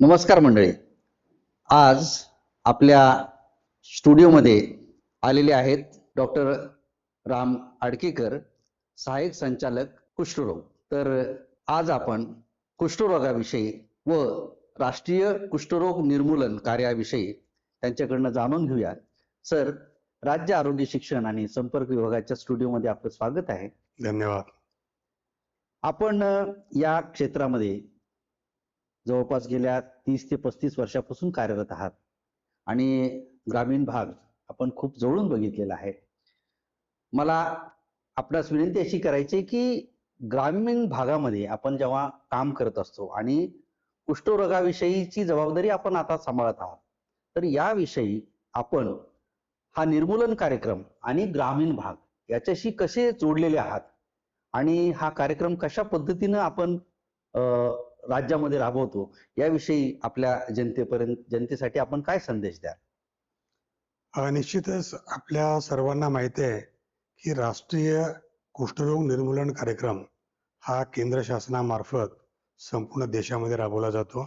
नमस्कार मंडळी. आज आपल्या स्टुडिओमध्ये आलेले आहेत डॉक्टर राम आडकेकर सहाय्यक संचालक कुष्ठरोग. तर आज आपण कुष्ठरोगाविषयी व राष्ट्रीय कुष्ठरोग निर्मूलन कार्याविषयी त्यांच्याकडनं जाणून घेऊया. सर राज्य आरोग्य शिक्षण आणि संपर्क विभागाच्या स्टुडिओमध्ये आपलं स्वागत आहे. धन्यवाद. आपण या क्षेत्रामध्ये जवळपास गेल्या तीस ते पस्तीस वर्षापासून कार्यरत आहात. आणि ग्रामीण भाग आपण खूप जवळून बघितलेला आहे. मला आपणास विनंती अशी करायची आहे की ग्रामीण भागामध्ये आपण जेव्हा काम करत असतो आणि कुष्ठरोगाविषयीची जबाबदारी आपण आता सांभाळत आहात तर याविषयी आपण हा निर्मूलन कार्यक्रम आणि ग्रामीण भाग याच्याशी कसे जोडलेले आहात आणि हा कार्यक्रम कशा पद्धतीनं आपण राज्यामध्ये राबवतो याविषयी आपल्या जनतेपर्यंत जनतेसाठी आपण काय संदेश द्या निश्चितच आपल्या सर्वांना माहिती आहे की राष्ट्रीय कुष्ठरोग निर्मूलन कार्यक्रम हा केंद्र शासनामार्फत संपूर्ण देशामध्ये राबवला जातो.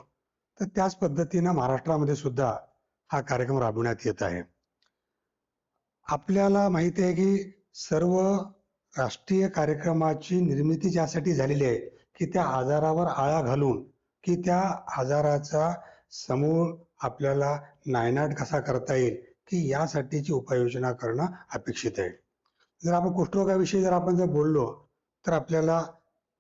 तर त्याच पद्धतीनं महाराष्ट्रामध्ये सुद्धा हा कार्यक्रम राबवण्यात येत आहे. आपल्याला माहिती आहे की सर्व राष्ट्रीय कार्यक्रमाची निर्मिती ज्यासाठी झालेली आहे की त्या आजारावर आळा घालून की त्या आजाराचा समूळ आपल्याला नायनाट कसा करता येईल की यासाठीची उपाययोजना करणं अपेक्षित आहे. जर आपण कुष्ठरोगाविषयी जर आपण जर बोललो तर आपल्याला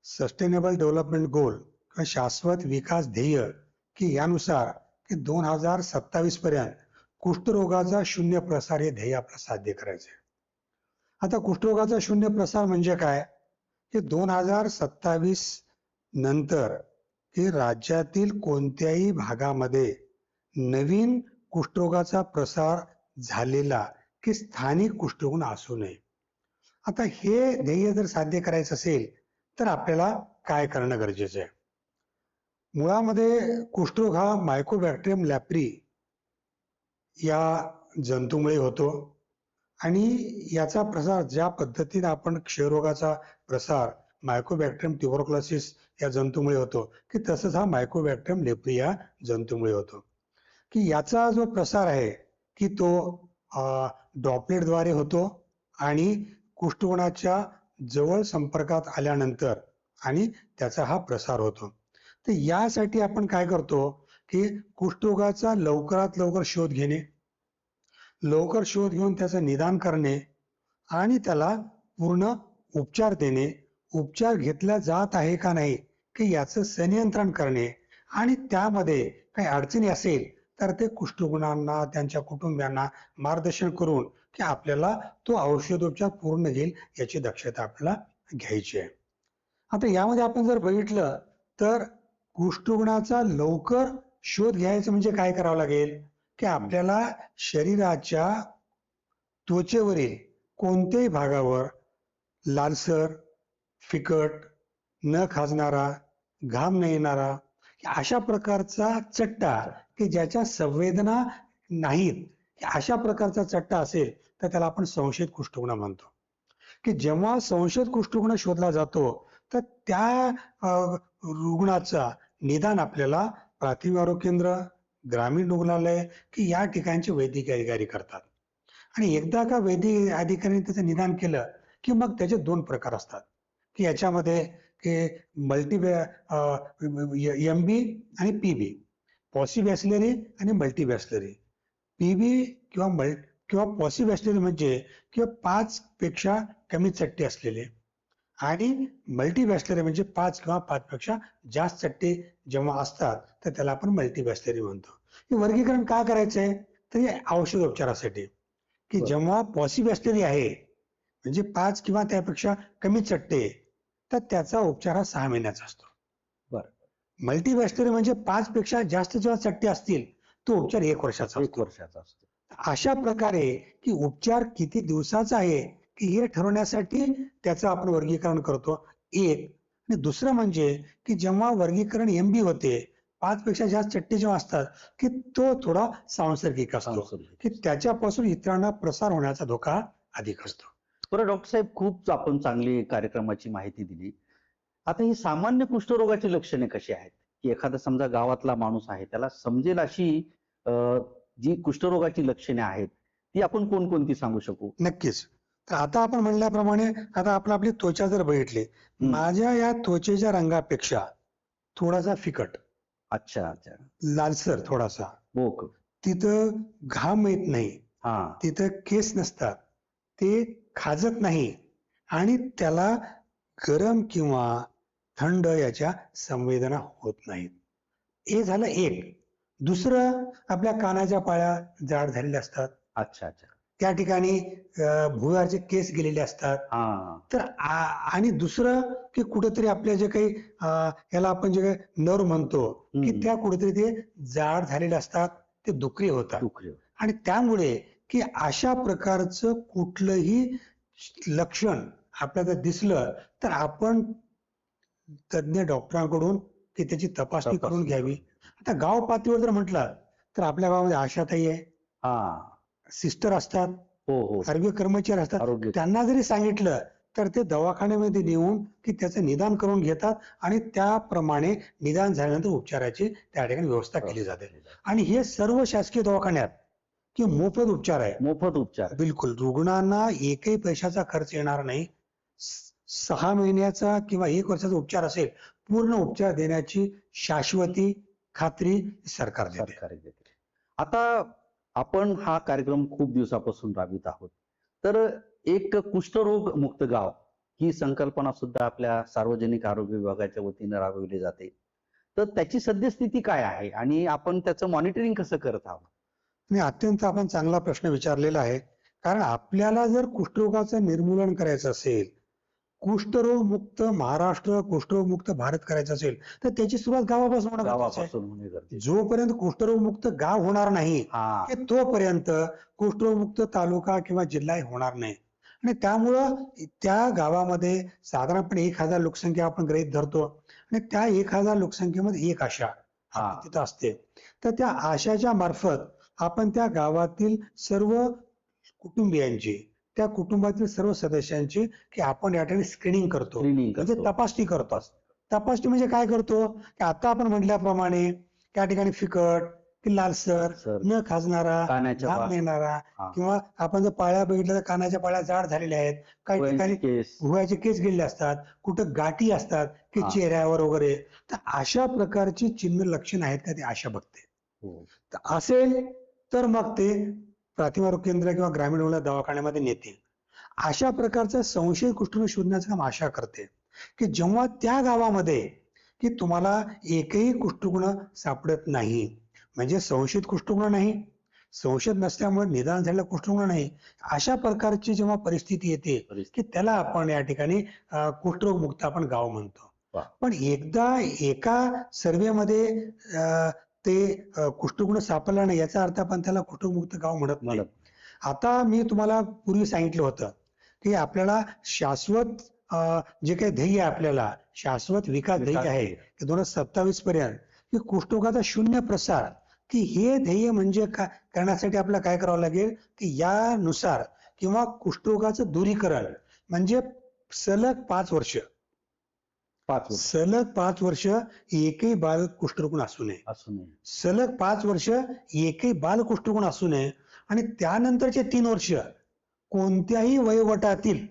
सस्टेनेबल डेव्हलपमेंट गोल किंवा शाश्वत विकास ध्येय की यानुसार की दोन हजार सत्तावीस पर्यंत कुष्ठरोगाचा शून्य प्रसार हे ध्येय आपलं साध्य करायचे आता कुष्ठरोगाचा शून्य प्रसार म्हणजे काय? की दोन हजार सत्तावीस नंतर की राज्यातील कोणत्याही भागामध्ये नवीन कुष्ठरोगाचा प्रसार झालेला की स्थानिक कुष्ठरोग असू नये. आता हे ध्येय जर साध्य करायचं असेल तर आपल्याला काय करणं गरजेचं आहे? मुळामध्ये कुष्ठरोग हा मायकोबॅक्टेरियम लॅप्री या जंतूमुळे होतो आणि याचा प्रसार ज्या पद्धतीने आपण क्षयरोगाचा प्रसार मायकोबॅक्टेरियम ट्युबरक्लोसिस या जंतूमुळे होतो. की तसंच हा मायकोबॅक्टेरियम लेप्री या जंतूमुळे होतो. की याचा जो प्रसार आहे की तो ड्रॉपलेटद्वारे होतो आणि कुष्ठरोगाच्या जवळ संपर्कात आल्यानंतर आणि त्याचा हा प्रसार होतो. तर यासाठी आपण काय करतो की कुष्ठरोगाचा लवकरात लवकर शोध घेणे लवकर शोध घेऊन त्याचं निदान करणे आणि त्याला पूर्ण उपचार देणे उपचार घेतला जात आहे का नाही की याचं संनियंत्रण करणे आणि त्यामध्ये काही अडचणी असेल तर ते कुष्ठरुग्णांना त्यांच्या कुटुंबियांना मार्गदर्शन करून की आपल्याला तो औषधोपचार पूर्ण घेईल याची दक्षता आपल्याला घ्यायची आहे. आता यामध्ये आपण जर बघितलं तर कुष्ठरुग्णाचा लवकर शोध घ्यायचं म्हणजे काय करावं लागेल? की आपल्याला शरीराच्या त्वचेवरील कोणत्याही भागावर लालसर फिकट न खाजणारा घाम न येणारा अशा प्रकारचा चट्टा की ज्याच्या संवेदना नाहीत अशा प्रकारचा चट्टा असेल तर त्याला आपण संशयित कुष्ठरुग्ण म्हणतो. की जेव्हा संशयित कुष्ठरुग्ण शोधला जातो तर त्या रुग्णाचा निदान आपल्याला प्राथमिक आरोग्य केंद्र ग्रामीण रुग्णालय की या ठिकाणचे वैद्यकीय अधिकारी करतात. आणि एकदा का वैद्यकीय अधिकाऱ्यांनी त्याचं निदान केलं की मग त्याचे दोन प्रकार असतात. की याच्यामध्ये की मल्टी एम बी आणि पी बी पॉसिबॅसिलरी आणि मल्टीबॅसिलरी पी बी किंवा मल किंवा पॉसिबॅसिलरी म्हणजे किंवा पाच पेक्षा कमी चट्टे असलेले. आणि मल्टीबॅसिलरी म्हणजे पाच किंवा पाच पेक्षा जास्त चट्टे जेव्हा असतात तर त्याला आपण मल्टीबॅसिलरी म्हणतो. हे वर्गीकरण का करायचं आहे तर हे औषधोपचारासाठी की जेव्हा पॉसिबॅसिलरी आहे म्हणजे पाच किंवा त्यापेक्षा कमी चट्टे तर त्याचा उपचार हा सहा महिन्याचा असतो. बरं. म्हणजे पाच पेक्षा जास्त जेव्हा चट्टे असतील तो उपचार एक वर्षाचा एक वर्षाचा असतो. अशा प्रकारे की उपचार किती दिवसाचा आहे की हे ठरवण्यासाठी त्याचं आपण वर्गीकरण करतो. एक. आणि दुसरं म्हणजे की जेव्हा वर्गीकरण एम बी होते पाच पेक्षा जास्त चट्टे जेव्हा असतात की तो थोडा सांसर्गिक असतो. की त्याच्यापासून इतरांना प्रसार होण्याचा धोका अधिक असतो. बरं डॉक्टर साहेब खूप आपण चांगली कार्यक्रमाची माहिती दिली. आता ही सामान्य कुष्ठरोगाची लक्षणे कशी आहेत? की एखादा समजा गावातला माणूस आहे त्याला समजेल अशी जी कुष्ठरोगाची लक्षणे आहेत ती आपण कोणकोणती सांगू शकू? नक्कीच. तर आता आपण म्हणल्याप्रमाणे आता आपण आपली त्वचा जर बघितली. माझ्या या त्वचेच्या रंगापेक्षा थोडासा फिकट. अच्छा अच्छा. लालसर थोडासा. ओके तिथं घाम येत नाही. हा. तिथं केस नसतात. ते खाजत नाही. आणि त्याला गरम किंवा थंड याच्या संवेदना होत नाहीत. हे झालं एक. दुसरं आपल्या कानाच्या पाळ्या जाड झालेल्या असतात. अच्छा अच्छा. त्या ठिकाणी भुवयाचे केस गेलेले असतात. हा. तर आणि दुसरं की कुठेतरी आपल्या जे काही याला आपण जे काही नर्व म्हणतो की. त्या कुठेतरी ते जाड झालेले असतात ते दुखरी होतात. आणि त्यामुळे की अशा प्रकारचं कुठलंही लक्षण आपल्याला जर दिसलं तर आपण तज्ञ डॉक्टरांकडून की त्याची तपासणी करून घ्यावी. आता गाव पातळीवर जर म्हटलं तर आपल्या गावामध्ये आशाताई आहे. हा. सिस्टर असतात. हो हो. आरोग्य कर्मचारी असतात. त्यांना जरी सांगितलं तर ते दवाखान्यामध्ये नेऊन की त्याचं निदान करून घेतात आणि त्याप्रमाणे निदान झाल्यानंतर उपचाराची त्या ठिकाणी व्यवस्था केली जाते. आणि हे सर्व शासकीय दवाखान्यात कि मोफत उपचार आहे. मोफत उपचार. बिलकुल. रुग्णांना एकही पैशाचा खर्च येणार नाही. सहा महिन्याचा किंवा एक वर्षाचा उपचार असेल पूर्ण उपचार देण्याची शाश्वती खात्री सरकार देते. सरकारी देते. आता आपण हा कार्यक्रम खूप दिवसापासून राबवित आहोत. तर एक कुष्ठरोग मुक्त गाव ही संकल्पना सुद्धा आपल्या सार्वजनिक आरोग्य विभागाच्या वतीनं राबविली जाते. तर त्याची सद्यस्थिती काय आहे? आणि आपण त्याचं मॉनिटरिंग कसं करत आहोत? आणि अत्यंत आपण चांगला प्रश्न विचारलेला आहे. कारण आपल्याला जर कुष्ठरोगाचं निर्मूलन करायचं असेल कुष्ठरोग मुक्त महाराष्ट्र कुष्ठरोग मुक्त भारत करायचं असेल तर त्याची सुरुवात गावापासून होणं गरजेचं आहे. गावापासून होणे गरजेचे जोपर्यंत कुष्ठरोग मुक्त गाव होणार नाही हा. की तोपर्यंत कुष्ठरोगमुक्त तालुका किंवा जिल्हा होणार नाही. आणि त्यामुळं त्या गावामध्ये साधारणपणे एक हजार लोकसंख्या आपण गृहीत धरतो. आणि त्या एक हजार लोकसंख्येमध्ये एक आशा हा. तिथं असते. तर त्या आशाच्या मार्फत आपण त्या गावातील सर्व कुटुंबियांची त्या कुटुंबातील सर्व सदस्यांची की आपण या ठिकाणी स्क्रीनिंग करतो. म्हणजे तपासणी करतो. तपासणी म्हणजे काय करतो? की आता आपण म्हटल्याप्रमाणे त्या ठिकाणी फिकट की लालसर सर न खाजणारा कानाच्या घाम पा- येणारा हा. किंवा आपण जर पाळ्या बघितल्या तर कानाच्या पाळ्या जाड झालेल्या आहेत. काही ठिकाणी डोळ्यांचे केस. भुवयाचे केस गेलेले असतात. कुठं गाठी असतात की हा. चेहऱ्यावर वगैरे. तर अशा प्रकारची चिन्ह लक्षण आहेत का ती आशा बघते. हो. तर असेल तर मग ते प्राथमिक आरोग्य केंद्र किंवा ग्रामीण रुग्ण दवाखान्यामध्ये नेते अशा प्रकारचं संशय कुष्ठरोग शोधण्याचं काम आशा करते की जेव्हा त्या गावामध्ये की तुम्हाला एकही कुष्ठरुग्ण सापडत नाही म्हणजे संशयित कुष्ठरुग्ण नाही संशयित नसल्यामुळे निदान झालेला कुष्ठरुग्ण नाही अशा प्रकारची जेव्हा परिस्थिती येते. की त्याला आपण या ठिकाणी कुष्ठरोग मुक्त आपण गाव म्हणतो. पण एकदा एका सर्वेमध्ये अं, ते अं, कुष्ठरुग्ण सापडला नाही याचा अर्थ आपण त्याला कुष्ठरोगमुक्त गाव म्हणत नाही. आता मी तुम्हाला पूर्वी सांगितलं होतं की आपल्याला शाश्वत जे काही ध्येय आहे आपल्याला शाश्वत विकास ध्येय आहे. की दोन हजार सत्तावीस पर्यंत की कुष्ठरोगाचा शून्य प्रसार की हे ध्येय म्हणजे काय करण्यासाठी आपल्याला काय करावं लागेल? की यानुसार किंवा कुष्ठरोगाचं दूरीकरण म्हणजे सलग पाच वर्ष. पाच वर्ष. सलग पाच वर्ष एकही बाल कुष्ठरुग्ण असू नये. असू नये. सलग पाच वर्ष एकही बाल कुष्ठरुग्ण असू नये आणि त्यानंतरचे तीन वर्ष कोणत्याही वयोगटातील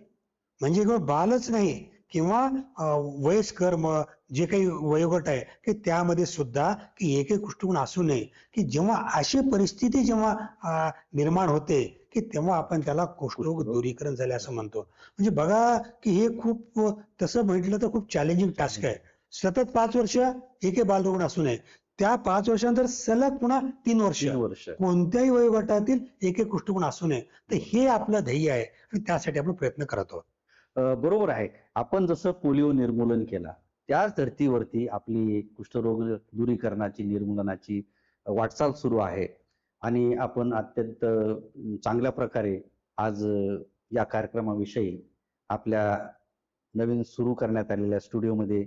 म्हणजे केवळ बालच नाही किंवा वयस्कर म जे काही वयोगट आहे की त्यामध्ये सुद्धा की एकही कुष्ठरुग्ण असू नये. की जेव्हा अशी परिस्थिती जेव्हा निर्माण होते की तेव्हा आपण त्याला कुष्ठरोग. दूरीकरण झाले असं म्हणतो. म्हणजे बघा की हे खूप तसं म्हटलं तर खूप चॅलेंजिंग टास्क आहे. सतत पाच वर्ष एकही बालरुग्ण असू नये. त्या पाच वर्षानंतर सलग पुन्हा तीन वर्ष. वर्ष. कोणत्याही वयोगटातील एक एक कुष्ठरुग्ण असू नये. तर हे आपलं ध्येय आहे आणि त्यासाठी आपण प्रयत्न करत आहोत. बरोबर आहे. आपण जसं पोलिओ निर्मूलन केला त्याच धर्तीवरती आपली कुष्ठरोग दूरीकरणाची निर्मूलनाची वाटचाल सुरू आहे. आणि आपण अत्यंत चांगल्या प्रकारे आज या कार्यक्रमाविषयी आपल्या नवीन सुरू करण्यात आलेल्या स्टुडिओमध्ये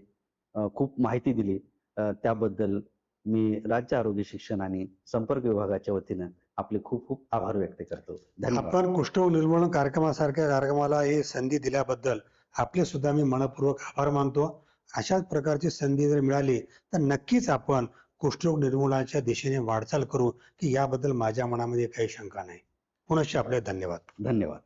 खूप माहिती दिली. त्याबद्दल मी राज्य आरोग्य शिक्षण आणि संपर्क विभागाच्या वतीनं आपले खूप खूप आभार व्यक्त करतो. आपण कुष्ठरोग निर्मूलन कार्यक्रमासारख्या कार्यक्रमाला ही संधी दिल्याबद्दल आपले सुद्धा मी मनपूर्वक आभार मानतो. अशाच प्रकारची संधी जर मिळाली तर नक्कीच आपण कुष्ठरोग निर्मूलनाच्या दिशेने वाटचाल करू की याबद्दल माझ्या मनामध्ये काही शंका नाही. पुनश्च आपले धन्यवाद. धन्यवाद.